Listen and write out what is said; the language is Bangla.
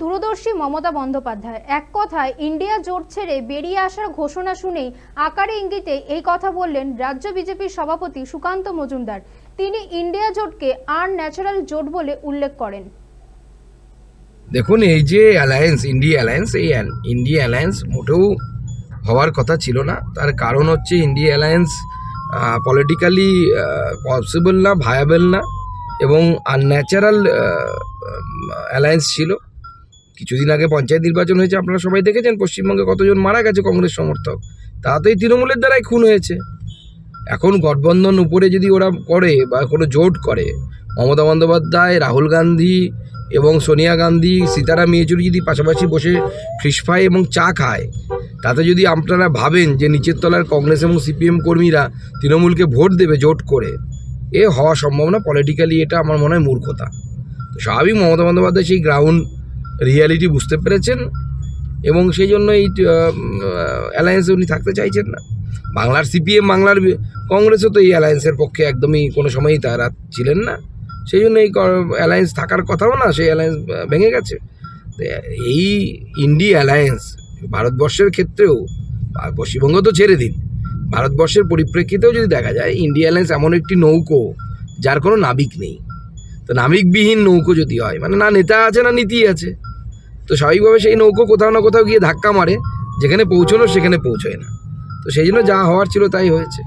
দূরদর্শী মমতা বন্দ্যোপাধ্যায়। এক কথায়, ইন্ডিয়া জোট ছেড়ে বেরিয়ে আসার ঘোষণা শুনেই আকারে ইঙ্গিতে এই কথা বললেন রাজ্য বিজেপির সভাপতি সুকান্ত মজুমদার। তিনি ইন্ডিয়া জোটকে আর ন্যাচারাল জোট বলে উল্লেখ করেন। দেখুন, এই যে অ্যালায়েন্স, ইন্ডিয়া অ্যালায়েন্স, এই ইন্ডিয়া অ্যালায়েন্স মোটেও হওয়ার কথা ছিল না। তার কারণ হচ্ছে ইন্ডিয়া অ্যালায়েন্স পলিটিক্যালি পসিবল না ভায়াবেল না এবং আনন্যাচারাল অ্যালায়েন্স ছিল। কিছুদিন আগে পঞ্চায়েত নির্বাচন হয়েছে, আপনারা সবাই দেখেছেন পশ্চিমবঙ্গে কতজন মারা গেছে কংগ্রেস সমর্থক। তা তো এই তৃণমূলের দ্বারাই খুন হয়েছে। এখন গঠবন্ধন উপরে যদি ওরা করে বা কোনো জোট করে, মমতা বন্দ্যোপাধ্যায়, রাহুল গান্ধী এবং সোনিয়া গান্ধী, সীতারাম ইয়েচুরি যদি পাশাপাশি বসে ফিশ ফ্রাই এবং চা খায়, তাতে যদি আপনারা ভাবেন যে নিচের তলার কংগ্রেস এবং সিপিএম কর্মীরা তৃণমূলকে ভোট দেবে জোট করে, এ হওয়া সম্ভব না। পলিটিক্যালি এটা আমার মনে হয় মূর্খতা। স্বাভাবিক মমতা বন্দ্যোপাধ্যায় সেই গ্রাউন্ড রিয়ালিটি বুঝতে পেরেছেন এবং সেই জন্য এই অ্যালায়েন্সে উনি থাকতে চাইছেন না। বাংলার সিপিএম বাংলার কংগ্রেসও তো এই অ্যালায়েন্সের পক্ষে একদমই কোনো সময়ই তারা ছিলেন না। সেই জন্য এই অ্যালায়েন্স থাকার কথাও না, সেই অ্যালায়েন্স ভেঙে গেছে। এই ইন্ডি অ্যালায়েন্স ভারতবর্ষের ক্ষেত্রেও পশ্চিমবঙ্গ তো ছেড়ে দিন, ভারতবর্ষের পরিপ্রেক্ষিতেও যদি দেখা যায় ইন্ডিয়া অ্যালায়েন্স এমন একটি নৌকো যার কোনো নাবিক নেই। তো নাবিকবিহীন নৌকো যদি হয় মানে না নেতা আছে, না নীতি আছে তো স্বাভাবিকভাবে সেই নৌকো কোথাও না কোথাও গিয়ে ধাক্কা মারে, যেখানে পৌঁছলো সেখানে পৌঁছয় না। তো সেই জন্য যা হওয়ার ছিল তাই হয়েছে।